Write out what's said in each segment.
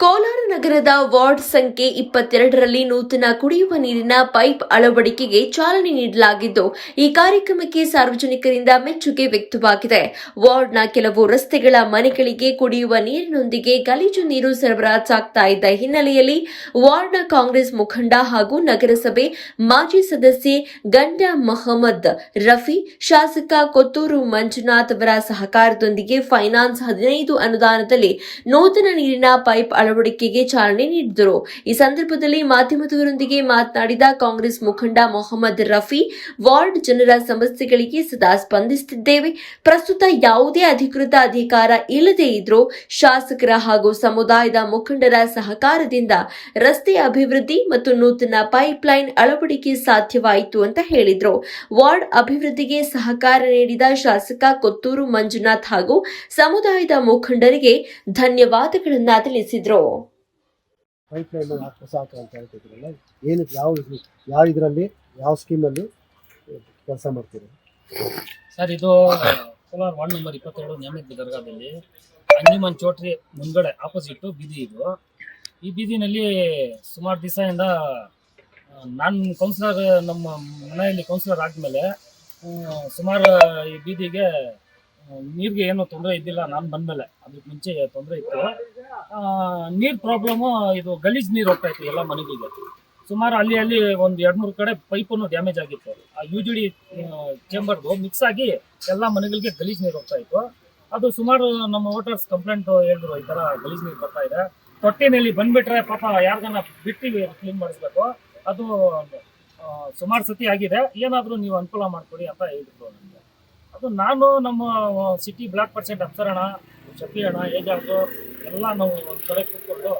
ಕೋಲಾರ ನಗರದ ವಾರ್ಡ್ ಸಂಖ್ಯೆ ಇಪ್ಪತ್ತೆರಡರಲ್ಲಿ ನೂತನ ಕುಡಿಯುವ ನೀರಿನ ಪೈಪ್ ಅಳವಡಿಕೆಗೆ ಚಾಲನೆ ನೀಡಲಾಗಿದ್ದು, ಈ ಕಾರ್ಯಕ್ರಮಕ್ಕೆ ಸಾರ್ವಜನಿಕರಿಂದ ಮೆಚ್ಚುಗೆ ವ್ಯಕ್ತವಾಗಿದೆ. ವಾರ್ಡ್ನ ಕೆಲವು ರಸ್ತೆಗಳ ಮನೆಗಳಿಗೆ ಕುಡಿಯುವ ನೀರಿನೊಂದಿಗೆ ಗಲೀಜು ನೀರು ಸರಬರಾಜಾಗ್ತಾ ಇದ್ದ ಹಿನ್ನೆಲೆಯಲ್ಲಿ ವಾರ್ಡ್ನ ಕಾಂಗ್ರೆಸ್ ಮುಖಂಡ ಹಾಗೂ ನಗರಸಭೆ ಮಾಜಿ ಸದಸ್ಯೆ ಗಂಡ ಮೊಹಮ್ಮದ್ ರಫಿ, ಶಾಸಕ ಕೊತ್ತೂರು ಮಂಜುನಾಥ್ ಅವರ ಸಹಕಾರದೊಂದಿಗೆ ಫೈನಾನ್ಸ್ ಹದಿನೈದು ಅನುದಾನದಲ್ಲಿ ನೂತನ ನೀರಿನ ಪೈಪ್ ಅಳವಡಿಕೆಗೆ ಚಾಲನೆ ನೀಡಿದರು. ಈ ಸಂದರ್ಭದಲ್ಲಿ ಮಾಧ್ಯಮದವರೊಂದಿಗೆ ಮಾತನಾಡಿದ ಕಾಂಗ್ರೆಸ್ ಮುಖಂಡ ಮೊಹಮ್ಮದ್ ರಫಿ, ವಾರ್ಡ್ ಜನರ ಸಮಸ್ಯೆಗಳಿಗೆ ಸದಾ ಸ್ಪಂದಿಸುತ್ತಿದ್ದೇವೆ. ಪ್ರಸ್ತುತ ಯಾವುದೇ ಅಧಿಕೃತ ಅಧಿಕಾರ ಇಲ್ಲದೇ ಇದ್ರೂ ಶಾಸಕರ ಹಾಗೂ ಸಮುದಾಯದ ಮುಖಂಡರ ಸಹಕಾರದಿಂದ ರಸ್ತೆ ಅಭಿವೃದ್ಧಿ ಮತ್ತು ನೂತನ ಪೈಪ್ಲೈನ್ ಅಳವಡಿಕೆ ಸಾಧ್ಯವಾಯಿತು ಅಂತ ಹೇಳಿದ್ರು. ವಾರ್ಡ್ ಅಭಿವೃದ್ಧಿಗೆ ಸಹಕಾರ ನೀಡಿದ ಶಾಸಕ ಕೊತ್ತೂರು ಮಂಜುನಾಥ್ ಹಾಗೂ ಸಮುದಾಯದ ಮುಖಂಡರಿಗೆ ಧನ್ಯವಾದಗಳನ್ನು ತಿಳಿಸಿದ್ರು. ಪೈಪ್ ಲೈನ್ ಹಾಕಿ ಹಾಕ ಅಂತ ಹೇಳ್ತಿದ್ರಲ್ಲ. ಏನಕ್ಕೆ ಯಾವ ಯಾವ ಇದರಲ್ಲಿ, ಯಾವ ಸ್ಕೀಮಲ್ಲಿ ಕೆಲಸ ಮಾಡ್ತೀರಿ? ಸರ್, ಇದು ಕೋಲಾರ ವಾರ್ಡ್ ನಂಬರ್ ಇಪ್ಪತ್ತೆರಡು ನೇಮಕ ದರ್ಗಾದಲ್ಲಿ ಅಂಜುಮನ್ ಚೌಟ್ರಿ ಮುಂದ್ಗಡೆ ಆಪೋಸಿಟ್ ಬೀದಿ ಇದು. ಈ ಬೀದಿನಲ್ಲಿ ಸುಮಾರು ದಿವಸದಿಂದ ನಾನು ಕೌನ್ಸಿಲರ್ ನಮ್ಮ ಮನೆಯಲ್ಲಿ ಕೌನ್ಸಿಲರ್ ಆದಮೇಲೆ ಸುಮಾರು ಈ ಬೀದಿಗೆ ನೀರಿಗೆ ಏನು ತೊಂದರೆ ಇದ್ದಿಲ್ಲ, ನಾನು ಬಂದಮೇಲೆ. ಅದಕ್ಕೆ ಮುಂಚೆ ತೊಂದರೆ ಇತ್ತು. ನೀರು ಪ್ರಾಬ್ಲಮ್ ಇದು ಗಲೀಜ್ ನೀರು ಹೋಗ್ತಾ ಇತ್ತು ಎಲ್ಲ ಮನೆಗಳಿಗೆ ಸುಮಾರು ಅಲ್ಲಿ ಅಲ್ಲಿ ಒಂದು ಎರಡು ಮೂರು ಕಡೆ ಪೈಪನ್ನು ಡ್ಯಾಮೇಜ್ ಆಗಿತ್ತು. ಆ ಯು ಜಿ ಡಿ ಚೇಂಬರ್ದು ಮಿಕ್ಸ್ ಆಗಿ ಎಲ್ಲ ಮನೆಗಳಿಗೆ ಗಲೀಜ್ ನೀರು ಹೋಗ್ತಾ ಇತ್ತು. ಅದು ಸುಮಾರು ನಮ್ಮ ವೋಟರ್ಸ್ ಕಂಪ್ಲೇಂಟ್ ಹೇಳಿದ್ರು ಈ ತರ ಗಲೀಜ್ ನೀರು ಬರ್ತಾ ಇದೆ. ತೊಟ್ಟಿನಲ್ಲಿ ಬಂದ್ಬಿಟ್ರೆ ಪಾಪ ಯಾರಿಗಾನ ಬಿಟ್ಟಿವಿ ಕ್ಲೀನ್ ಮಾಡಿಸ್ಬೇಕು. ಅದು ಸುಮಾರು ಸತಿ ಆಗಿದೆ. ಏನಾದರೂ ನೀವು ಅನುಕೂಲ ಮಾಡ್ಕೊಡಿ ಅಂತ ಹೇಳಿದ್ರು ನನಗೆ ಅದು ನಾನು ನಮ್ಮ ಸಿಟಿ ಬ್ಲಾಕ್ ಪರ್ಸೆಂಟ್ ಅಪ್ಸರಣ ಶಫಿ ಅಣ್ಣ ಏಜಾರ್ದು ಎಲ್ಲ ನಾವು ಒಂದು ಕಡೆ ಕೂತ್ಕೊಂಡು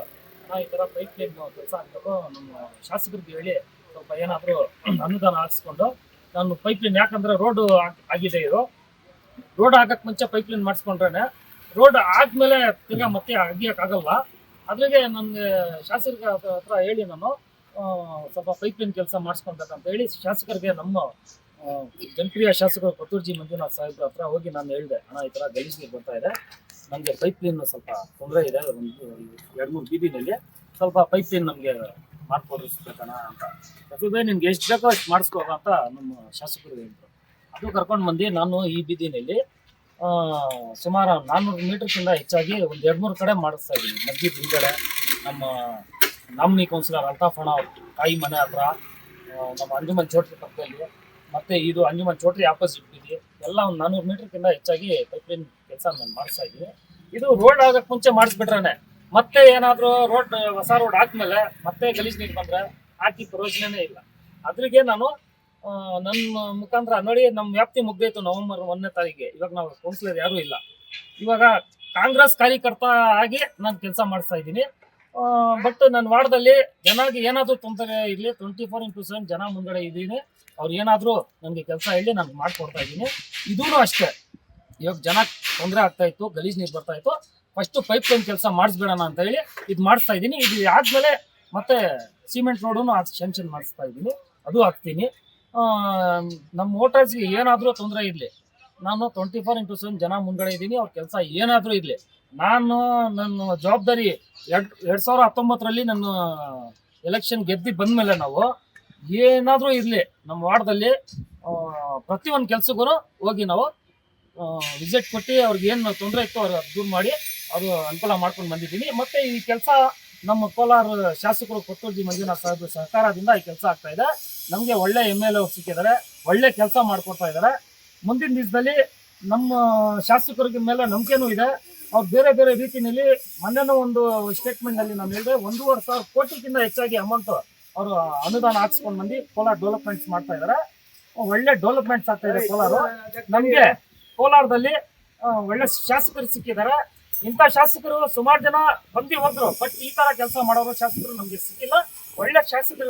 ಈ ಥರ ಲೈನ್ ಕೆಲಸ ಆಗಬೇಕು ನಮ್ಮ ಶಾಸಕರಿಗೆ ಹೇಳಿ ಸ್ವಲ್ಪ ಏನಾದರೂ ಅನುದಾನ ಹಾಕ್ಸ್ಕೊಂಡು ನಾನು ಪೈಪ್ ಲೈನ್ ಯಾಕಂದ್ರೆ ರೋಡ್ ಆಗಿದೆ ಇದು. ರೋಡ್ ಆಗಕ್ಕೆ ಮುಂಚೆ ಪೈಪ್ ಲೈನ್ ಮಾಡಿಸ್ಕೊಂಡ್ರೆ ರೋಡ್ ಆದಮೇಲೆ ತಿರ್ಗಾ ಮತ್ತೆ ಅಗಿಯೋಕ್ಕಾಗಲ್ಲ. ಅದ್ರಿಗೆ ನನಗೆ ಶಾಸಕರ ಹತ್ರ- ಹೇಳಿ ನಾನು ಸ್ವಲ್ಪ ಪೈಪ್ ಲೈನ್ ಕೆಲಸ ಮಾಡಿಸ್ಕೊಬೇಕಂತ ಹೇಳಿ ಶಾಸಕರಿಗೆ ನಮ್ಮ ಜನಪ್ರಿಯ ಶಾಸಕರು ಕೊತ್ತೂರ್ಜಿ ಮಂಜುನಾಥ್ ಸಾಹೇಬ್ರ ಹತ್ರ ಹೋಗಿ ನಾನು ಹೇಳಿದೆ, ಅಣ್ಣ ಈ ಥರ ಗಲೀಜ್ ನೀರು ಬರ್ತಾ ಇದೆ. ನಮಗೆ ಪೈಪ್ ಲೈನ್ ಸ್ವಲ್ಪ ತೊಂದರೆ ಇದೆ. ಒಂದು ಎರಡು ಮೂರು ಬೀದಿನಲ್ಲಿ. ಸ್ವಲ್ಪ ಪೈಪ್ ಲೈನ್ ನಮಗೆ ಮಾಡ್ಕೊಡಿಸ್ಬೇಕಣ ಅಂತ. ಪ್ರತಿಭೆ ನಿಮ್ಗೆ ಎಷ್ಟು ಬೇಕೋ ಅಷ್ಟು ಮಾಡಿಸ್ಕೋ ಅಂತ ನಮ್ಮ ಶಾಸಕರು ಹೇಳಿದ್ರು. ಅದು ಕರ್ಕೊಂಡು ಬಂದು ನಾನು ಈ ಬೀದಿನಲ್ಲಿ ಸುಮಾರು ನಾನ್ನೂರು ಮೀಟರ್ಗಿಂತ ಹೆಚ್ಚಾಗಿ ಒಂದು ಎರಡು ಮೂರು ಕಡೆ ಮಾಡಿಸ್ತಾ ಇದ್ದೀನಿ ಮಸ್ಜಿದ್ ಹಿಂದ್ಗಡೆ ನಮ್ಮ ನಾಮಿನಿ ಕೌನ್ಸಿಲರ್ ಅಲ್ತಾಫ್ ಅಣ್ಣ ಅವ್ರ ತಾಯಿ ಮನೆ ಹತ್ರ ನಮ್ಮ ಅಂಜುಮನ್ ಚೋಟ್ರಿ ಪಕ್ಕದಲ್ಲಿ. ಮತ್ತೆ ಇದು ಅಂಜುಮನ್ ಚೋಟ್ರಿ ಆಪೋಸಿಟ್ ಬೀದಿ. ಎಲ್ಲ ಒಂದು ನಾನ್ನೂರು ಮೀಟರ್ಗಿಂತ ಹೆಚ್ಚಾಗಿ ಪೈಪ್ಲೈನ್ ಕೆಲಸ ನಾನು ಮಾಡಿಸ್ತಾ ಇದ್ದೀನಿ. ಇದು ರೋಡ್ ಆಗಕ್ಕೆ ಮುಂಚೆ ಮಾಡಿಸ್ಬಿಟ್ರೆ ಮತ್ತೆ ಏನಾದರೂ ರೋಡ್ ಹೊಸ ರೋಡ್ ಆದ್ಮೇಲೆ ಮತ್ತೆ ಗಲೀಜ್ ನೀರು ಬಂದ್ರೆ ಹಾಕಿ ಪ್ರಯೋಜನನೇ ಇಲ್ಲ. ಅದ್ರಿಗೆ ನಾನು ನನ್ನ ಮುಖಾಂತರ ನೋಡಿ ನಮ್ಮ ವ್ಯಾಪ್ತಿ ಮುಗ್ದೈತು ನವೆಂಬರ್ ಒಂದನೇ ತಾರೀಕಿಗೆ. ಇವಾಗ ನಾವು ಕೌನ್ಸಿಲರ್ ಯಾರು ಇಲ್ಲ. ಇವಾಗ ಕಾಂಗ್ರೆಸ್ ಕಾರ್ಯಕರ್ತ ಆಗಿ ನಾನು ಕೆಲಸ ಮಾಡಿಸ್ತಾ ಇದ್ದೀನಿ. ಬಟ್ ನನ್ನ ವಾರ್ಡಲ್ಲಿ ಜನಕ್ಕೆ ಏನಾದರೂ ತೊಂದರೆ ಇರಲಿ ಟ್ವೆಂಟಿ ಫೋರ್ ಇಂಟು ಸೆವೆನ್ ಜನ ಮುಂದಡೆ ಇದ್ದೀನಿ. ಅವ್ರು ಏನಾದರೂ ನನಗೆ ಕೆಲಸ ಹೇಳಿ ನಾನು ಮಾಡಿಕೊಡ್ತಾ ಇದ್ದೀನಿ. ಇದೂ ಅಷ್ಟೇ. ಇವಾಗ ಜನ ತೊಂದರೆ ಆಗ್ತಾ ಇತ್ತು, ಗಲೀಜ್ ನೀರು ಬರ್ತಾ ಇತ್ತು. ಫಸ್ಟ್ ಪೈಪ್ ಲೈನ್ ಕೆಲಸ ಮಾಡಿಸ್ಬಿಡೋಣ ಅಂತ ಹೇಳಿ ಇದು ಮಾಡಿಸ್ತಾ ಇದ್ದೀನಿ. ಇದು ಆದ್ಮೇಲೆ ಮತ್ತೆ ಸಿಮೆಂಟ್ ರೋಡನ್ನು ಅದು ಮಾಡಿಸ್ತಾ ಇದ್ದೀನಿ. ಅದು ಹಾಕ್ತೀನಿ. ನಮ್ಮ ವೋಟರ್ಸ್ಗೆ ಏನಾದರೂ ತೊಂದರೆ ಇರಲಿ. ನಾನು ಟ್ವೆಂಟಿ ಫೋರ್ ಇಂಟು ಸೆವೆನ್ ಜನ ಮುಂದ್ಗಡೆ ಇದ್ದೀನಿ. ಅವ್ರ ಕೆಲಸ ಏನಾದರೂ ಇರಲಿ. ನಾನು ನನ್ನ ಜವಾಬ್ದಾರಿ ಎರಡು ಎರಡು ಸಾವಿರ ಹತ್ತೊಂಬತ್ತರಲ್ಲಿ ನನ್ನ ಎಲೆಕ್ಷನ್ ಗೆದ್ದು ಬಂದಮೇಲೆ ನಾವು ಏನಾದರೂ ಇರಲಿ. ನಮ್ಮ ವಾರ್ಡ್ದಲ್ಲಿ ಪ್ರತಿ ಪ್ರತಿಯೊಂದು ಕೆಲಸಗೂ ಹೋಗಿ ನಾವು ವಿಸಿಟ್ ಕೊಟ್ಟು ಅವ್ರಿಗೆ ಏನು ತೊಂದರೆ ಇತ್ತು ಅವ್ರು ದೂರ ಮಾಡಿ ಅವರು ಅನುಕೂಲ ಮಾಡ್ಕೊಂಡು ಬಂದಿದ್ದೀನಿ. ಮತ್ತು ಈ ಕೆಲಸ ನಮ್ಮ ಕೋಲಾರ ಶಾಸಕರು ಕೊತ್ತೂರ್ಜಿ ಮಂಜುನಾಥ್ ಸಾಹೇಬ್ ಸಹಕಾರದಿಂದ ಈ ಕೆಲಸ ಆಗ್ತಾ ಇದೆ. ನಮಗೆ ಒಳ್ಳೆ ಎಂ ಎಲ್ ಎ ಸಿಕ್ಕಿದ್ದಾರೆ. ಒಳ್ಳೆ ಕೆಲಸ ಮಾಡಿಕೊಡ್ತಾ ಇದ್ದಾರೆ. ಮುಂದಿನ ದಿವಸದಲ್ಲಿ ನಮ್ಮ ಶಾಸಕರಿಗೆ ಮೇಲೆ ನಂಬಿಕೆನೂ ಇದೆ. ಅವ್ರು ಬೇರೆ ಬೇರೆ ರೀತಿಯಲ್ಲಿ ಮೊನ್ನೆನೂ ಒಂದು ಸ್ಟೇಟ್ಮೆಂಟ್ನಲ್ಲಿ ನಾನು ಹೇಳಿದೆ, ಒಂದೂವರೆ ಸಾವಿರ ಕೋಟಿಗಿಂತ ಹೆಚ್ಚಾಗಿ ಅಮೌಂಟ್ ಅವರು ಅನುದಾನ ಹಾಕ್ಸ್ಕೊಂಡು ಬಂದು ಕೋಲಾರ ಡೆವಲಪ್ಮೆಂಟ್ಸ್ ಮಾಡ್ತಾ ಇದ್ದಾರೆ. ಒಳ್ಳೆ ಡೆವಲಪ್ಮೆಂಟ್ಸ್ ಆಗ್ತಾ ಇದೆ ಕೋಲಾರ. ನಮಗೆ ಕೋಲಾರದಲ್ಲಿ ಒಳ್ಳೆ ಶಾಸಕರು ಸಿಕ್ಕಿದ್ದಾರೆ. ಇಂಥ ಶಾಸಕರು ಸುಮಾರು ಜನ ಬಂದಿ ಹೋದ್ರು. ಬಟ್ ಈ ತರ ಕೆಲಸ ಮಾಡೋರು ಶಾಸಕರು ನಮಗೆ ಸಿಕ್ಕಿಲ್ಲ. ಒಳ್ಳೆ ಶಾಸಕರು